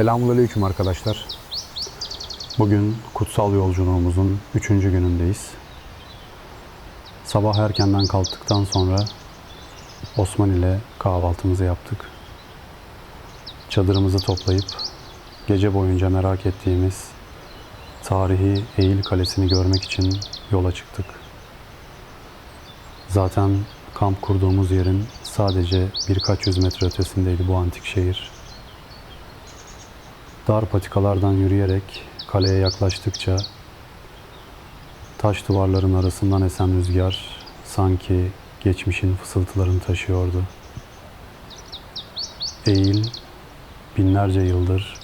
Selamünaleyküm arkadaşlar. Bugün kutsal yolculuğumuzun üçüncü günündeyiz. Sabah erkenden kalktıktan sonra Osman ile kahvaltımızı yaptık. Çadırımızı toplayıp gece boyunca merak ettiğimiz tarihi Eğil Kalesi'ni görmek için yola çıktık. Zaten kamp kurduğumuz yerin sadece birkaç yüz metre ötesindeydi bu antik şehir. Dar patikalardan yürüyerek kaleye yaklaştıkça taş duvarların arasından esen rüzgar sanki geçmişin fısıltılarını taşıyordu. Eğil binlerce yıldır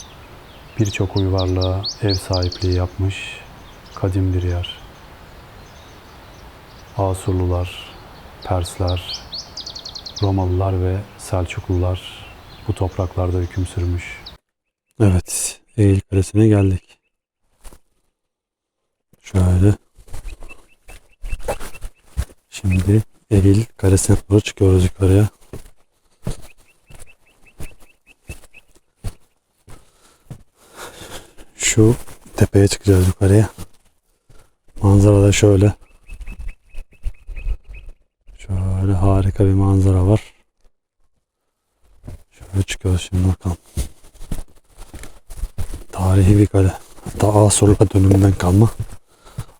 birçok uygarlığa ev sahipliği yapmış kadim bir yer. Asurlular, Persler, Romalılar ve Selçuklular bu topraklarda hüküm sürmüş. Evet, Eğil Kalesi'ne geldik. Şöyle. Şimdi Eğil Kalesi'ne doğru çıkıyoruz yukarıya. Şu tepeye çıkacağız yukarıya. Manzara da şöyle. Şöyle harika bir manzara var. Şöyle çıkıyoruz şimdi bakalım. Tarihi bir kale. Hatta Asurluka döneminden kalma.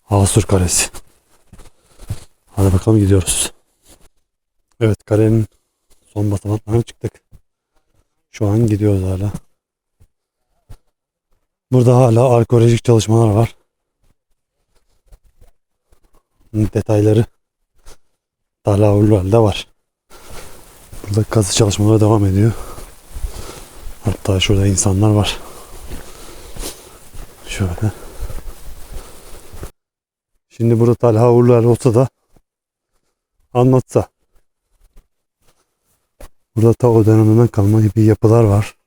Asur Kalesi. Hadi bakalım gidiyoruz. Evet kalenin son basamaklarına çıktık. Şu an gidiyoruz hala. Burada hala arkeolojik çalışmalar var. Detayları Dalavurlar'da var. Burada kazı çalışmaları devam ediyor. Hatta şurada insanlar var. Şöyle. Şimdi burada Talha Uğurlar olsa da anlatsa. Burada ta o döneminden kalma gibi yapılar var.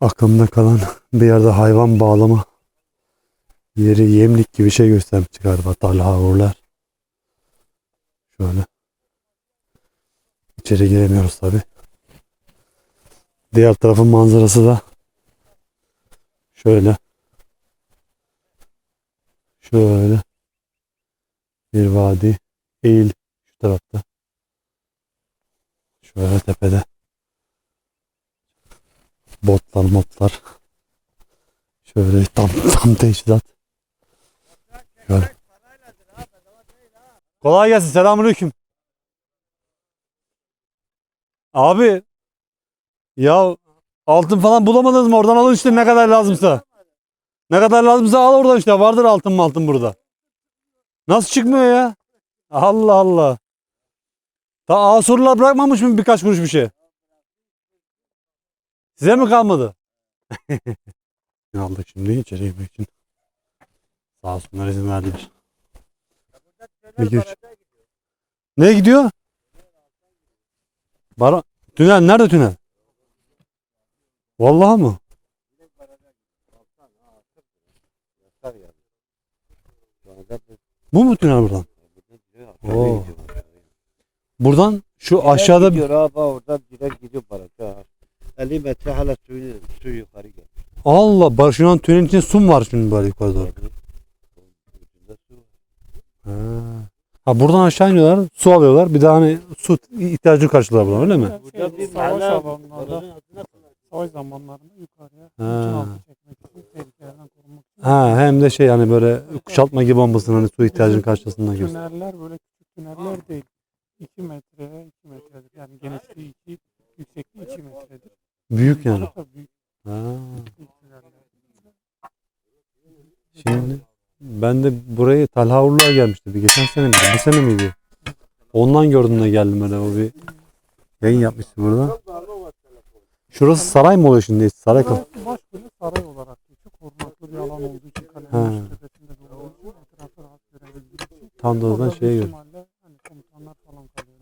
Aklımda kalan bir yerde hayvan bağlama yeri yemlik gibi şey göstermiş galiba Talha Uğurlar. Şöyle. İçeri giremiyoruz tabi. Diğer tarafın manzarası da Şöyle. Şöyle. Bir vadi. Eğil şu tarafta. Şöyle tepede. Botlar motlar. Şöyle tam tam teçhizat. Şöyle. Kolay gelsin. Selamünaleyküm. Abi ya Altın falan bulamadınız mı? Oradan alın işte ne kadar lazımsa. Ne kadar lazımsa al oradan işte. Vardır altın mı altın burada. Nasıl çıkmıyor ya? Allah Allah. Ta Asurlular bırakmamış mı birkaç kuruş bir şey? Size mi kalmadı? ne aldık şimdi içeri yemek için? Sağ olsunlar izin verdiler. Bir güç. Ne gidiyor? Bara tünel nerede tünel? Vallahi mı? Bu mu tünel buradan? Oo. Buradan şu aşağıda gidiyor abi oradan direkt gidiyor baraka. 50 metre hala suyu, su yukarı geliyor. Allah bak şu an tünelin içinde su mu var şimdi böyle yukarı doğru? Ha. ha buradan aşağı iniyorlar, su alıyorlar. Bir daha hani su ihtiyacını karşılıyorlar buradan öyle mi? Burada bir mahalle adına savaş zamanlarında yukarıya Ha. altı çekmek için, tehlikelerden korunmak için. Ha hem de şey yani böyle kuşatma gibi olmasın hani su ihtiyacını karşılasınlar gibi. Tüneller böyle küçük tüneller değil. 2 metre, 2 metredir. Yani genişliği 2, yüksekliği 2 metredir. Büyük yani. Büyük Ha. Şimdi ben de burayı Talha Uğurlar gelmişti. Bir geçen sene miydi? Bu sene miydi? Ondan gördüm de geldim öyle o bir yayın yapmıştı burada. Şurası saray mı oluyor şimdi? Saray kal. Burası baş böyle saray olarak geçiyor. Korunaklı bir alan olduğu için kalenin üst tepesinde de olduğu için etrafı rahat görebildiği için. Tam da o zaman şeye göre. Hani komutanlar falan kalıyor.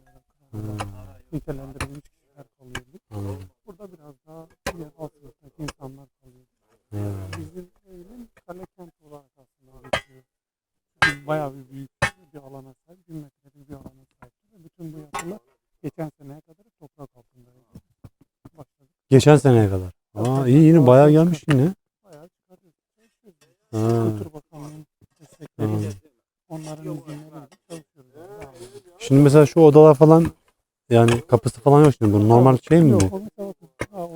Nitelendirilmiş kişiler kalıyor. anladım. Burada biraz daha diğer alt sınıftaki insanlar kalıyor. Bizim evin kale kent olarak aslında geçiyor. Bayağı bir büyük bir alana sahip, bin metrelik bir alana sahip. Bütün bu yapılar geçen seneye kadar toprak altındaydı. Geçen seneye kadar. Aa iyi yine bayağı gelmiş yine. Bayağı. Ha. Kültür Bakanlığı'nın onların çalışıyoruz. Yani. Şimdi mesela şu odalar falan yani kapısı falan yok şimdi. Bu normal şey mi Yok, bu?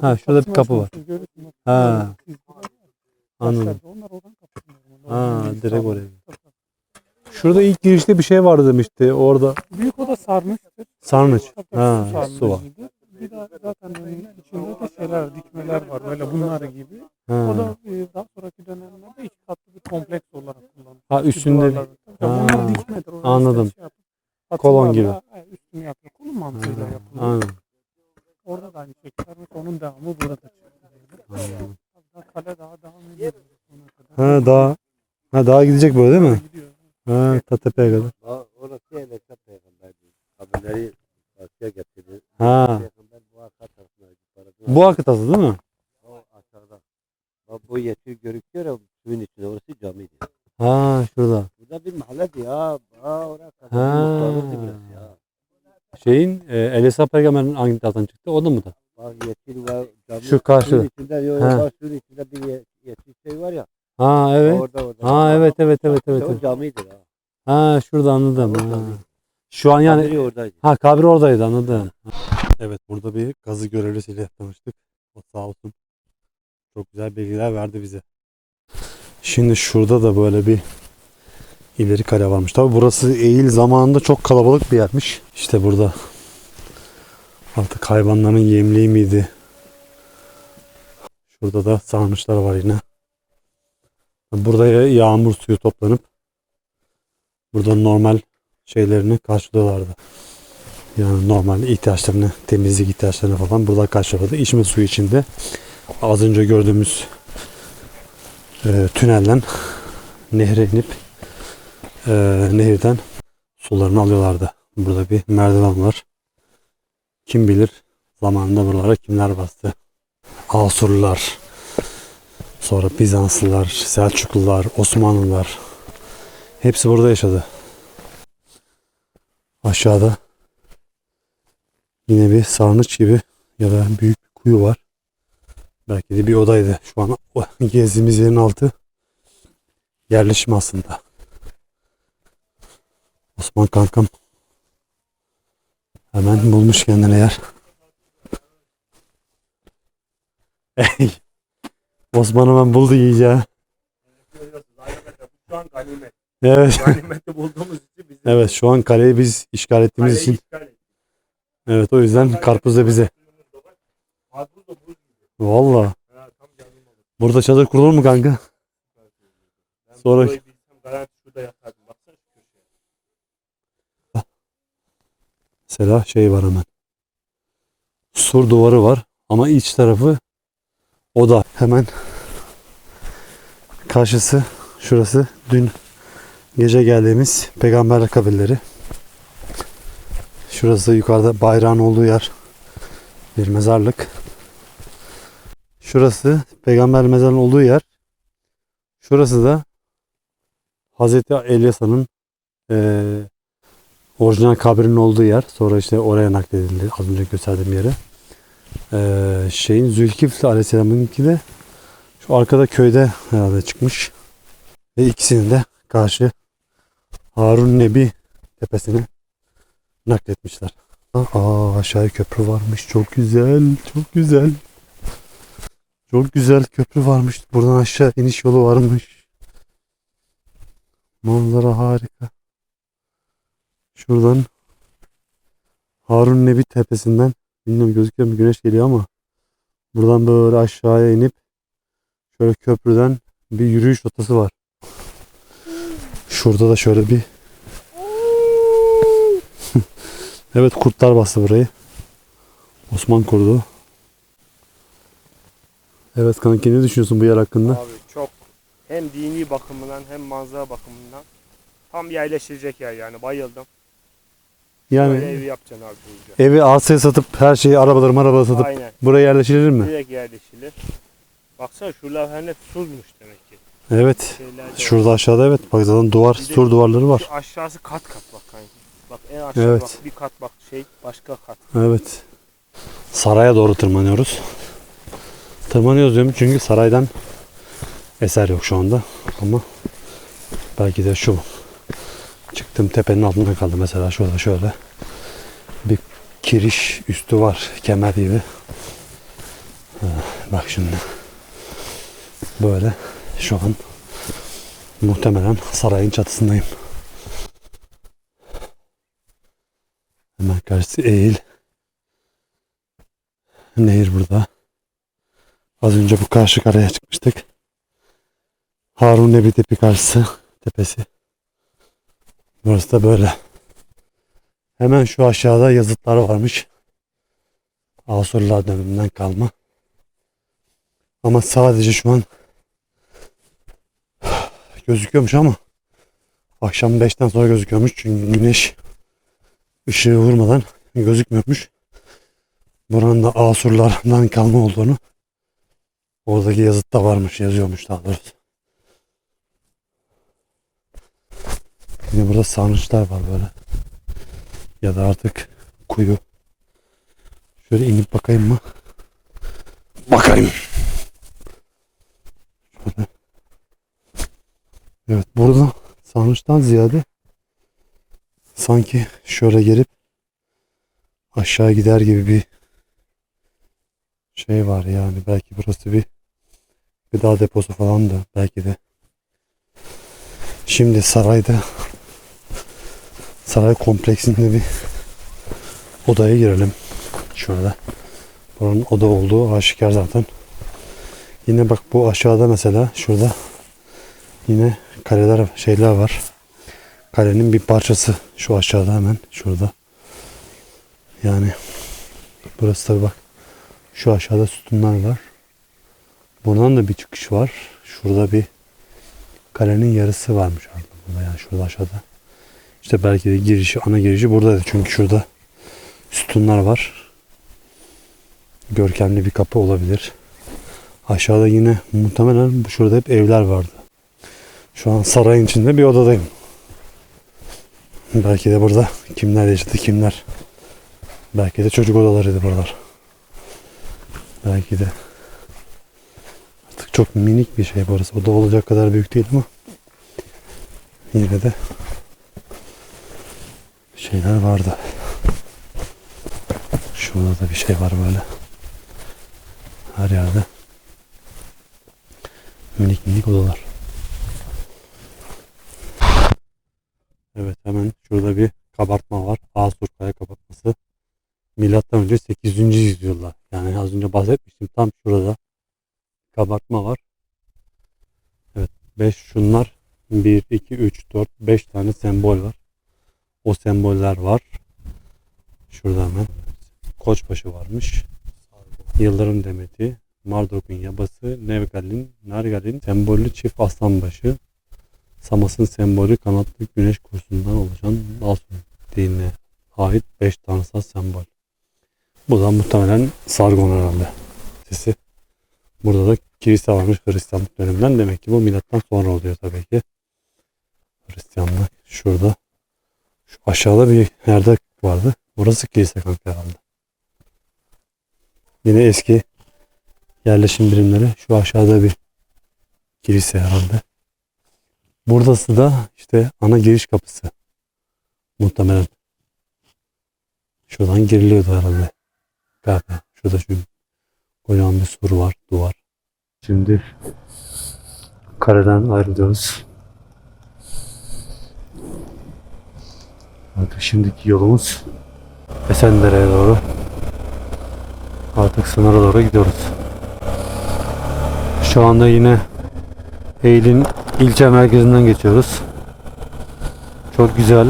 Ha, şurada bir kapı var. Ha. Anladım. Ha, direkt oraya. Şurada ilk girişte bir şey vardı demişti. Orada Büyük oda sarnıçtır. sarnıç. Ha, su var. Bir de zaten onun içinde de şeyler, dikmeler var. Böyle bunlar gibi. O Ha. da e, daha sonraki dönemlerde iki katlı bir kompleks olarak kullanılıyor. Ha, üstünde bir- Ha, Onlar dikmedir. Orada anladım. işte şey yapıp, Kolon gibi. ha, Üstünü yapıyor. Kolon mantığıyla yapılıyor. Anladım. Orada da aynı şekilde. Onun devamı burada daha kale daha kadar. Ha daha ha daha gidecek böyle değil mi? Gidiyor. Ha ta tepeye kadar. Ha, Orası Eylek'te peygamberdi. Kabirleri karşıya getirdi. Ha. Peygamber bu arka tarafına yukarıda. Bu akıtası değil mi? O aşağıda. Bak bu yeşil görüküyor ya suyun içinde. Orası camiydi. Ha şurada. Burada bir mahalledi ya. Ha oraya kadar. Ha. Muhtarlıktı ya. Şeyin e, Elisa peygamberin hangi taraftan çıktı? O da mı da? Bak yeşil var. Cami, Şu karşı. Suyun içinde. Ha. Bak suyun içinde bir ye- yeşil şey var ya. Ha evet. Orada orada. Ha evet evet evet evet. İşte evet. O camiydi ya. Ha şurada anladım. Ha. Şu an yani Kabiri oradaydı. ha kabri oradaydı anladım. Evet burada bir gazı görevlisiyle tanıştık. O sağ olsun. Çok güzel bilgiler verdi bize. Şimdi şurada da böyle bir ileri kale varmış. Tabi burası eğil zamanında çok kalabalık bir yermiş. İşte burada artık hayvanların yemliği miydi? Şurada da sarnıçlar var yine. Burada yağmur suyu toplanıp burada normal şeylerini karşılıyorlardı. Yani normal ihtiyaçlarını, temizlik ihtiyaçlarını falan burada karşılıyordu. İçme suyu içinde az önce gördüğümüz e, tünelden nehre inip e, nehirden sularını alıyorlardı. Burada bir merdiven var. Kim bilir zamanında buralara kimler bastı. Asurlular, sonra Bizanslılar, Selçuklular, Osmanlılar hepsi burada yaşadı. Aşağıda yine bir sarnıç gibi ya da büyük bir kuyu var. Belki de bir odaydı. Şu an gezdiğimiz yerin altı yerleşim aslında. Osman kankam hemen bulmuş kendine yer. Ey, Osman hemen buldu yiyeceği. Şu an ganimet. Evet. Ganimeti bulduğumuz için bizim Evet şu an kaleyi biz işgal ettiğimiz için. işgal ettik. Evet o yüzden karpuz da bize. Karpuz da buz gibi. Valla. Ha, tam canım olur. Burada çadır kurulur mu kanka? Ben Sonra- burayı bilsem garanti şurada yatardım. Baksana şu köşeye. Mesela şey var hemen. Sur duvarı var ama iç tarafı oda. Hemen karşısı şurası dün gece geldiğimiz peygamber kabirleri. Şurası yukarıda bayrağın olduğu yer. Bir mezarlık. Şurası peygamber mezarının olduğu yer. Şurası da Hazreti Elyasa'nın eee orijinal kabrinin olduğu yer. Sonra işte oraya nakledildi. Az önce gösterdiğim yere. Ee, şeyin Zülkifli Aleyhisselam'ınki de şu arkada köyde herhalde çıkmış. Ve ikisini de karşı Harun Nebi tepesine nakletmişler. Aa aşağıya köprü varmış. Çok güzel. Çok güzel. Çok güzel köprü varmış. Buradan aşağı iniş yolu varmış. Manzara harika. Şuradan Harun Nebi tepesinden bilmiyorum gözüküyor mu güneş geliyor ama buradan böyle aşağıya inip şöyle köprüden bir yürüyüş rotası var. Şurada da şöyle bir Evet kurtlar bastı burayı. Osman kurdu. Evet kanki ne düşünüyorsun bu yer hakkında? Abi çok hem dini bakımından hem manzara bakımından tam yerleşilecek yer yani bayıldım. Yani Böyle evi yapacaksın abi bu yüzden. evi arsaya satıp her şeyi arabaları arabaları satıp Aynen. buraya yerleşilir mi? Direkt yerleşilir. Baksana şuralar hani suzmuş demek. Evet. Şurada aşağıda evet bak zaten duvar, Bir de sur duvarları var. Şu aşağısı kat kat bak kanki. Bak en aşağı Evet. bak bir kat bak şey başka kat. Evet. Saraya doğru tırmanıyoruz. Tırmanıyoruz diyorum çünkü saraydan eser yok şu anda. Ama belki de şu çıktım tepenin altında kaldı mesela şurada şöyle bir kiriş üstü var kemer gibi. Ha, Bak şimdi böyle şu an muhtemelen sarayın çatısındayım. Hemen karşısı eğil. Nehir burada. Az önce bu karşı karaya çıkmıştık. Harun Nebi Tepe karşısı tepesi. Burası da böyle. Hemen şu aşağıda yazıtlar varmış. Asurlar döneminden kalma. Ama sadece şu an gözüküyormuş ama akşam 5'ten sonra gözüküyormuş. Çünkü güneş ışığı vurmadan gözükmüyormuş. Buranın da Asurlardan kalma olduğunu oradaki yazıtta varmış, yazıyormuş daha doğrusu. Yine burada sarnıçlar var böyle. Ya da artık kuyu. Şöyle inip bakayım mı? Bakayım. Evet burada sarnıçtan ziyade sanki şöyle gelip aşağı gider gibi bir şey var yani. Belki burası bir gıda deposu falan da belki de. Şimdi sarayda saray kompleksinde bir odaya girelim. Şurada buranın oda olduğu aşikar zaten. Yine bak bu aşağıda mesela şurada yine kaleler şeyler var kalenin bir parçası şu aşağıda hemen şurada yani burası tabi bak şu aşağıda sütunlar var. Buradan da bir çıkış var. Şurada bir kalenin yarısı varmış orada. Burada yani şurada aşağıda. İşte belki de girişi, ana girişi buradaydı. Çünkü şurada sütunlar var. Görkemli bir kapı olabilir. Aşağıda yine muhtemelen şurada hep evler vardı. Şu an sarayın içinde bir odadayım. Belki de burada kimler yaşadı kimler. Belki de çocuk odalarıydı buralar. Belki de artık çok minik bir şey burası. Oda olacak kadar büyük değil ama yine de şeyler vardı. Şurada da bir şey var böyle. Her yerde minik minik odalar. Evet hemen şurada bir kabartma var. Asur Kaya kabartması. Milattan önce 800. yüzyılda. Yani az önce bahsetmiştim. Tam şurada kabartma var. Evet 5 şunlar 1, 2, 3, 4, 5 tane sembol var. O semboller var. Şurada hemen Koçbaşı varmış. Yıldırım demeti, Marduk'un yabası, Nevgal'in, Nargal'in sembolü çift aslanbaşı, Samas'ın sembolü kanatlı güneş kursundan oluşan Balsun dinine ait 5 tanrısal sembol. Bu da muhtemelen Sargon herhalde. Sesi. Burada da kilise varmış Hristiyanlık döneminden. Demek ki bu milattan sonra oluyor tabii ki. Hristiyanlık şurada. Şu aşağıda bir yerde vardı. Burası kilise kanka herhalde. Yine eski yerleşim birimleri. Şu aşağıda bir kilise herhalde. Buradası da işte ana giriş kapısı. Muhtemelen. Şuradan giriliyordu herhalde. Galiba. Şurada şu kocaman bir sur var, duvar. Şimdi kareden ayrılıyoruz. Artık şimdiki yolumuz Esendere'ye doğru. Artık sınıra doğru gidiyoruz. Şu anda yine Eylül'ün ilçe merkezinden geçiyoruz. Çok güzel,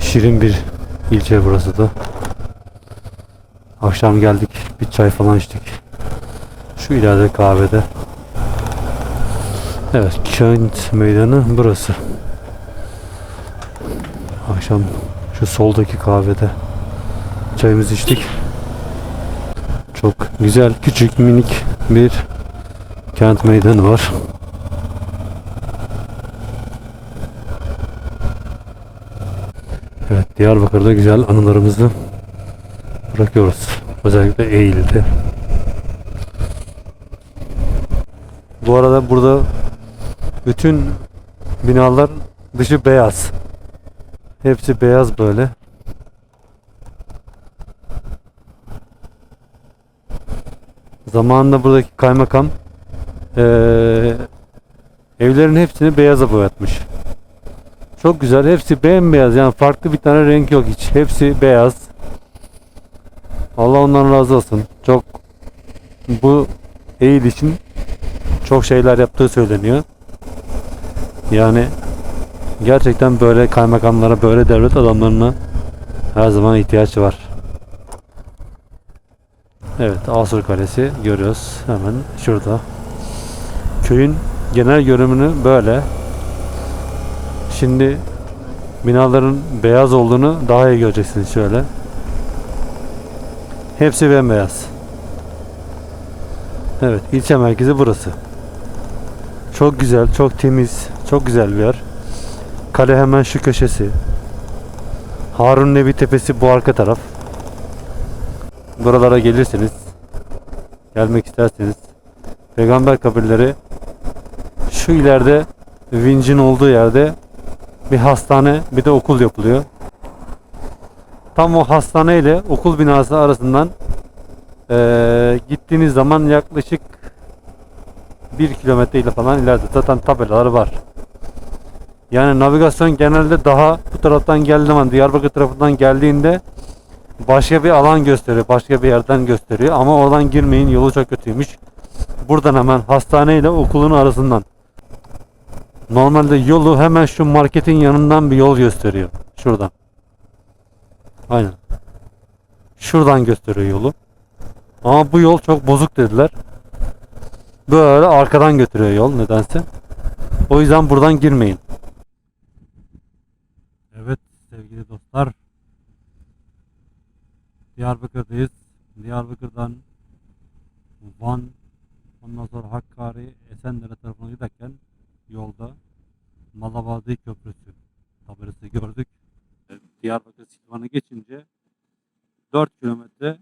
şirin bir ilçe burası da. Akşam geldik, bir çay falan içtik. Şu ileride kahvede. Evet, kent meydanı burası. Akşam şu soldaki kahvede çayımızı içtik. Çok güzel, küçük, minik bir kent meydanı var. Evet, Diyarbakır'da güzel anılarımızı bırakıyoruz. Özellikle Eylül'de. Bu arada burada bütün binalar dışı beyaz. Hepsi beyaz böyle. Zamanında buradaki kaymakam eee, evlerin hepsini beyaza boyatmış. Çok güzel. Hepsi bembeyaz. Yani farklı bir tane renk yok hiç. Hepsi beyaz. Allah ondan razı olsun. Çok bu eğil için çok şeyler yaptığı söyleniyor. Yani gerçekten böyle kaymakamlara, böyle devlet adamlarına her zaman ihtiyaç var. Evet, Asur Kalesi görüyoruz hemen şurada. Köyün genel görünümünü böyle. Şimdi binaların beyaz olduğunu daha iyi göreceksiniz şöyle. Hepsi bembeyaz. Evet, ilçe merkezi burası. Çok güzel, çok temiz, çok güzel bir yer. Kale hemen şu köşesi. Harun Nebi Tepesi bu arka taraf. Buralara gelirseniz, gelmek isterseniz, peygamber kabirleri şu ileride vincin olduğu yerde bir hastane bir de okul yapılıyor. Tam o hastane ile okul binası arasından eee, gittiğiniz zaman yaklaşık bir kilometre ile falan ileride zaten tabelalar var. Yani navigasyon genelde daha bu taraftan geldiği zaman Diyarbakır tarafından geldiğinde başka bir alan gösteriyor. Başka bir yerden gösteriyor. Ama oradan girmeyin yolu çok kötüymüş. Buradan hemen hastane ile okulun arasından. Normalde yolu hemen şu marketin yanından bir yol gösteriyor. Şuradan. Aynen. Şuradan gösteriyor yolu. Ama bu yol çok bozuk dediler. Böyle arkadan götürüyor yol nedense. O yüzden buradan girmeyin. Evet sevgili dostlar. Diyarbakır'dayız. Diyarbakır'dan Van, ondan sonra Hakkari, Esendere tarafına giderken yolda Malabadi Köprüsü tabelası gördük. Diyarbakır Silvan'ı geçince 4 kilometre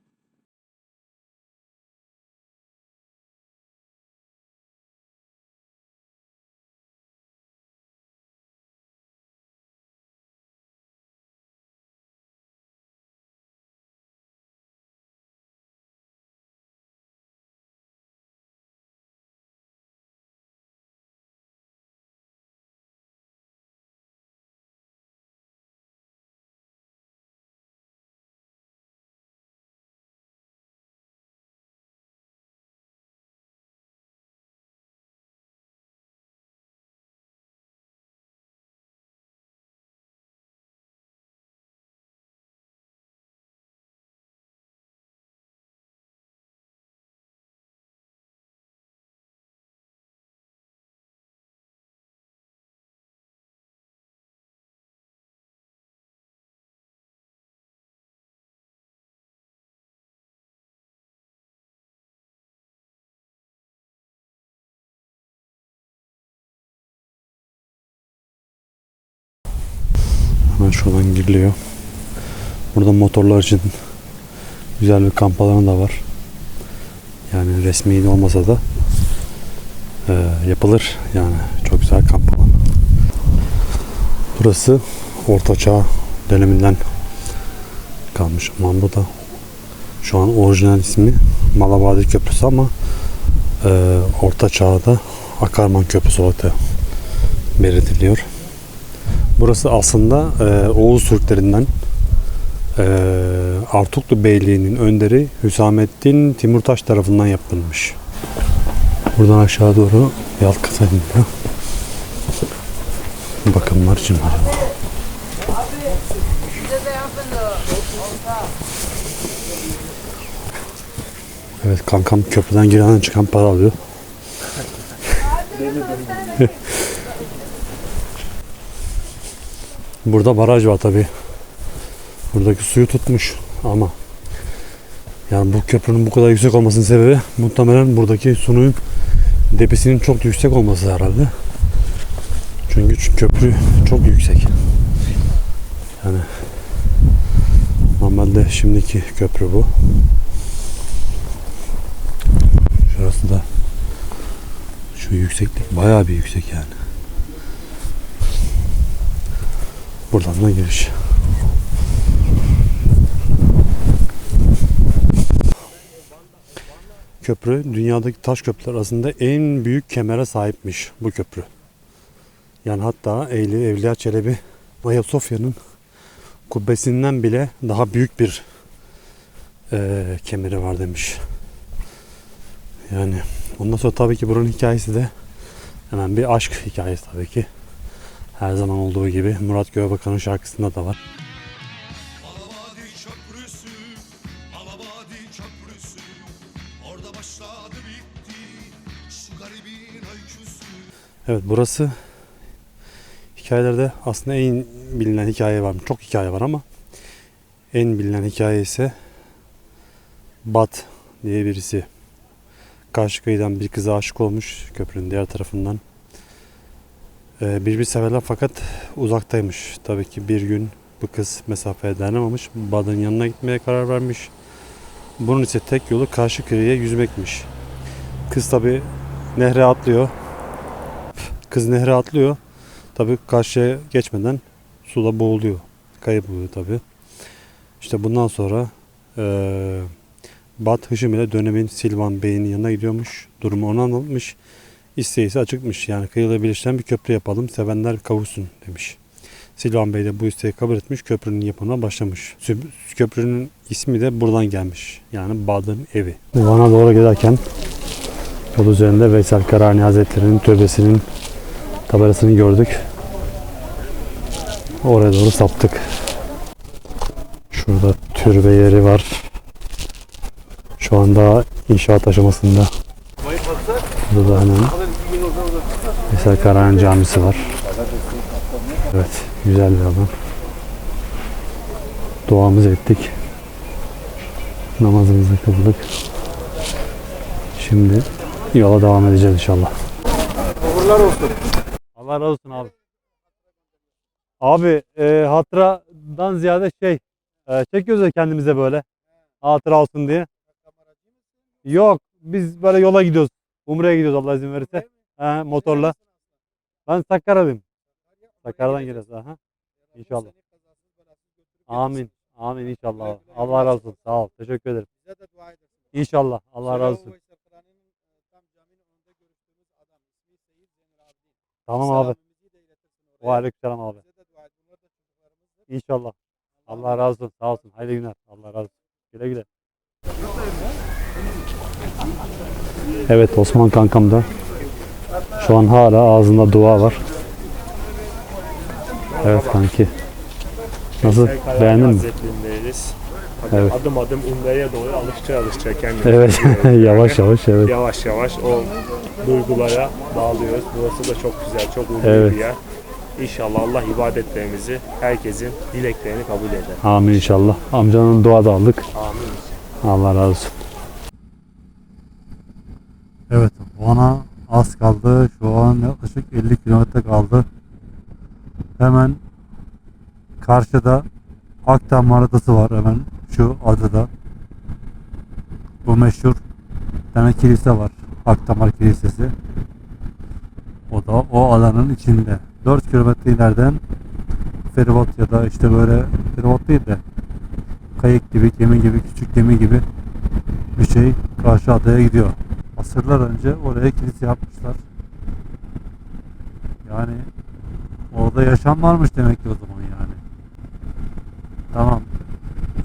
Hemen şuradan giriliyor. Burada motorlar için güzel bir kamp alanı da var. Yani resmi olmasa da e, yapılır. Yani çok güzel kamp alanı. Burası Orta Çağ döneminden kalmış. Aman bu da şu an orijinal ismi Malabadi Köprüsü ama e, Orta Çağ'da Akarman Köprüsü olarak da belirtiliyor. Burası aslında e, Oğuz Türklerinden e, Artuklu Beyliği'nin önderi Hüsamettin Timurtaş tarafından yapılmış. Buradan aşağı doğru ediliyor. Bakımlar için var. Evet kankam köprüden girenden çıkan para alıyor. Burada baraj var tabi. Buradaki suyu tutmuş ama yani bu köprünün bu kadar yüksek olmasının sebebi muhtemelen buradaki suyun debisinin çok yüksek olması herhalde. Çünkü köprü çok yüksek. Yani normalde şimdiki köprü bu. Şurası da Şu yükseklik bayağı bir yüksek yani. Buradan da giriş. Köprü dünyadaki taş köprüler arasında en büyük kemere sahipmiş bu köprü. Yani hatta Eylül Evliya Çelebi Ayasofya'nın kubbesinden bile daha büyük bir eee, kemeri var demiş. Yani ondan sonra tabii ki buranın hikayesi de hemen bir aşk hikayesi tabii ki. Her zaman olduğu gibi Murat Göğebakan'ın şarkısında da var. Evet burası hikayelerde aslında en bilinen hikaye var. Çok hikaye var ama en bilinen hikaye ise Bat diye birisi karşı kıyıdan bir kıza aşık olmuş köprünün diğer tarafından. Ee, birbiri severler fakat uzaktaymış. Tabii ki bir gün bu kız mesafeye dayanamamış. Bad'ın yanına gitmeye karar vermiş. Bunun ise tek yolu karşı kıyıya yüzmekmiş. Kız tabii nehre atlıyor. Kız nehre atlıyor. Tabii karşıya geçmeden suda boğuluyor. Kayıp oluyor tabii. İşte bundan sonra eee Bat Hışım ile dönemin Silvan Bey'in yanına gidiyormuş. Durumu ona anlatmış. İsteği ise açıkmış. Yani kıyıla birleşen bir köprü yapalım. Sevenler kavuşsun demiş. Silvan Bey de bu isteği kabul etmiş. Köprünün yapımına başlamış. Köprünün ismi de buradan gelmiş. Yani Bad'ın evi. Van'a doğru giderken yol üzerinde Veysel Karani Hazretleri'nin türbesinin tabelasını gördük. Oraya doğru saptık. Şurada türbe yeri var. Şu anda inşaat aşamasında. Burada da hemen Veysel Karani Camisi var. Evet, güzel bir alan. Duamızı ettik. Namazımızı kıldık. Şimdi yola devam edeceğiz inşallah. Allah razı olsun abi. Abi e, hatıradan ziyade şey e, çekiyoruz ya kendimize böyle. Hatıra olsun diye. Yok biz böyle yola gidiyoruz. Umre'ye gidiyoruz Allah izin verirse. He, motorla. Ben Sakarya'dayım. Sakarya'dan geliyoruz. Aha. İnşallah. Amin. Amin inşallah. Allah razı olsun. Sağ ol. Teşekkür ederim. İnşallah. Allah razı olsun. E. Tamam abi. Ve aleykümselam abi. İnşallah. Allah razı olsun. Sağ olsun. Hayırlı günler. Allah razı olsun. Güle güle. Evet Osman kankam da şu an hala ağzında dua var. Evet kanki. Nasıl? Beğendin mi? Evet. Adım adım Umre'ye doğru alışça alışça kendimizi. Evet. yavaş yavaş evet. Yavaş yavaş o duygulara bağlıyoruz. Burası da çok güzel, çok uygun Evet. bir yer. İnşallah Allah ibadetlerimizi, herkesin dileklerini kabul eder. Amin inşallah. Amcanın dua da aldık. Amin. Allah razı olsun. Evet, Van'a az kaldı. Şu an yaklaşık 50 kilometre kaldı. Hemen karşıda Akdam Maradası var hemen şu adada. Bu meşhur tane kilise var. Akdamar Kilisesi. O da o alanın içinde. 4 kilometre ileriden feribot ya da işte böyle feribot değil de kayık gibi, gemi gibi, küçük gemi gibi bir şey karşı adaya gidiyor. Asırlar önce oraya kilise yapmışlar. Yani orada yaşam varmış demek ki o zaman yani. Tamam.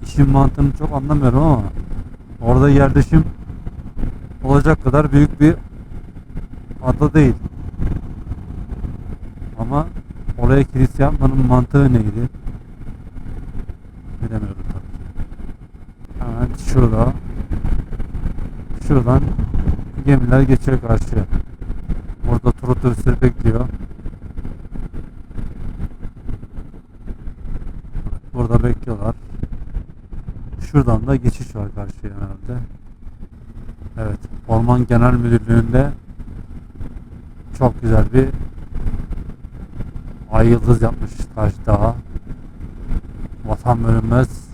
İşin mantığını çok anlamıyorum ama orada yerleşim olacak kadar büyük bir ada değil. Ama oraya kilise yapmanın mantığı neydi? Bilemiyorum tabii. Hemen şurada şuradan gemiler geçiyor karşıya. Burada tur otobüsleri bekliyor. Burada bekliyorlar. Şuradan da geçiş var karşıya herhalde. Evet. Orman Genel Müdürlüğü'nde çok güzel bir ay yıldız yapmış karşı dağa. Vatan bölünmez.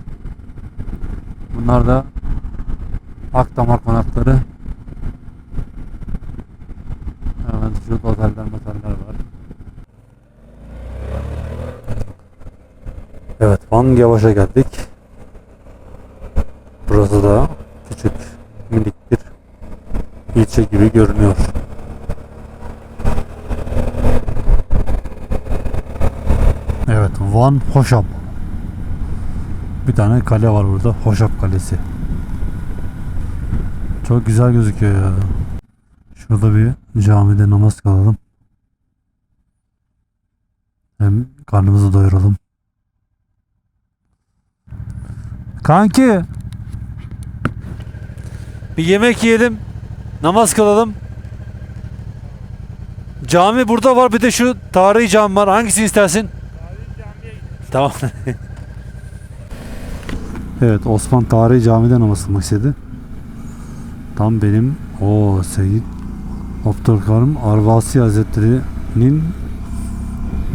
Bunlar da Akdamar konakları. Hemen Şurada oteller moteller var. Evet Van Yavaş'a geldik. Burası da küçük minik bir ilçe gibi görünüyor. Evet Van Hoşap. Bir tane kale var burada. Hoşap Kalesi. Çok güzel gözüküyor ya. Şurada bir camide namaz kılalım. Hem karnımızı doyuralım. Kanki. Bir yemek yiyelim. Namaz kılalım. Cami burada var bir de şu tarihi cami var. Hangisini istersin? Tamam. evet Osman Tarihi Cami'de namaz kılmak istedi. Tam benim o Seyyid Abdülkarim Arvasi Hazretleri'nin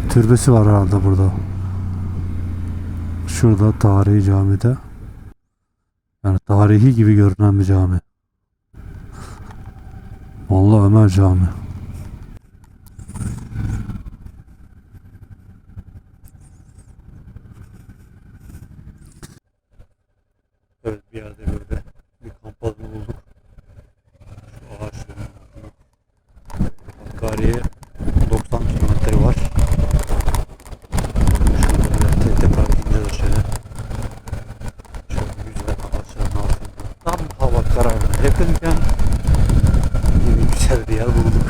türbesi var herhalde burada. Şurada tarihi camide. Yani tarihi gibi görünen bir cami. Vallahi Ömer Cami. Evet bir yerde böyle bir kamp alanı bulduk. Şu ağaçların altında. Hakkari'ye 90 kilometre var. Şöyle tek tek gideceğiz şöyle. Şöyle güzel ağaçların altında. Tam hava kararına yakınken yine güzel bir yer bulduk.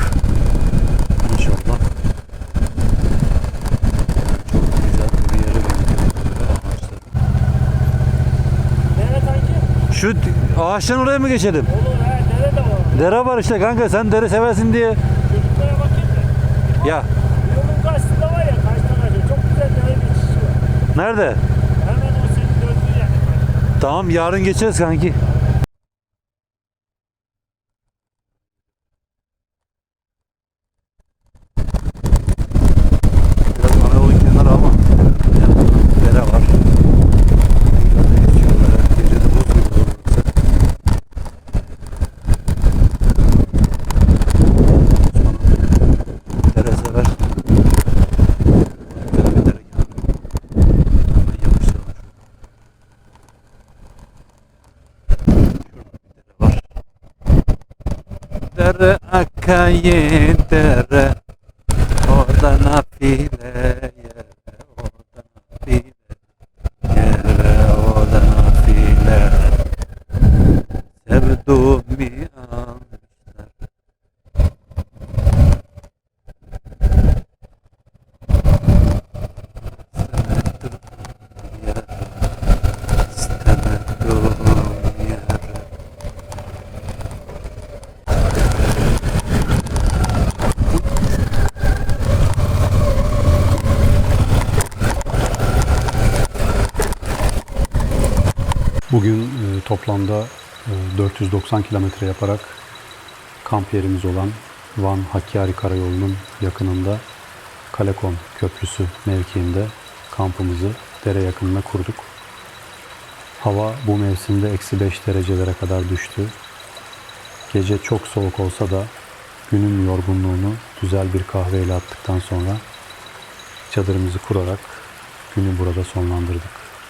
İnşallah. Çok güzel bir yere benziyor böyle ağaçlar. Nere kanki? Şu ağaçtan oraya mı geçelim? Olur he nere de var? Dere var işte kanka sen dere seversin diye. Çocuklara bakayım da. Ya Yolun karşısında var ya karşıdan karşıya çok güzel dere geçişi var. nerede? Hemen o senin döndüğü karşıda. Tamam yarın geçeriz kanki. Biraz ana yolun kenarı ama yanında dere var. Biraz geçiyor böyle. Gece de buz gibi olur burası. Osman'ın dere sever. Güzel bir dere kenarı. Hemen yapıştıralım var. Dere dere Orada nafile yere Orada nafile yere Orada nafile Sevduğumu almışlar Sevdim yere İstemedim yere Bugün e, toplamda e, 490 kilometre yaparak kamp yerimiz olan Van Hakkari Karayolu'nun yakınında Kalekon Köprüsü mevkiinde kampımızı dere yakınına kurduk. Hava bu mevsimde eksi 5 derecelere kadar düştü. Gece çok soğuk olsa da günün yorgunluğunu güzel bir kahveyle attıktan sonra çadırımızı kurarak günü burada sonlandırdık.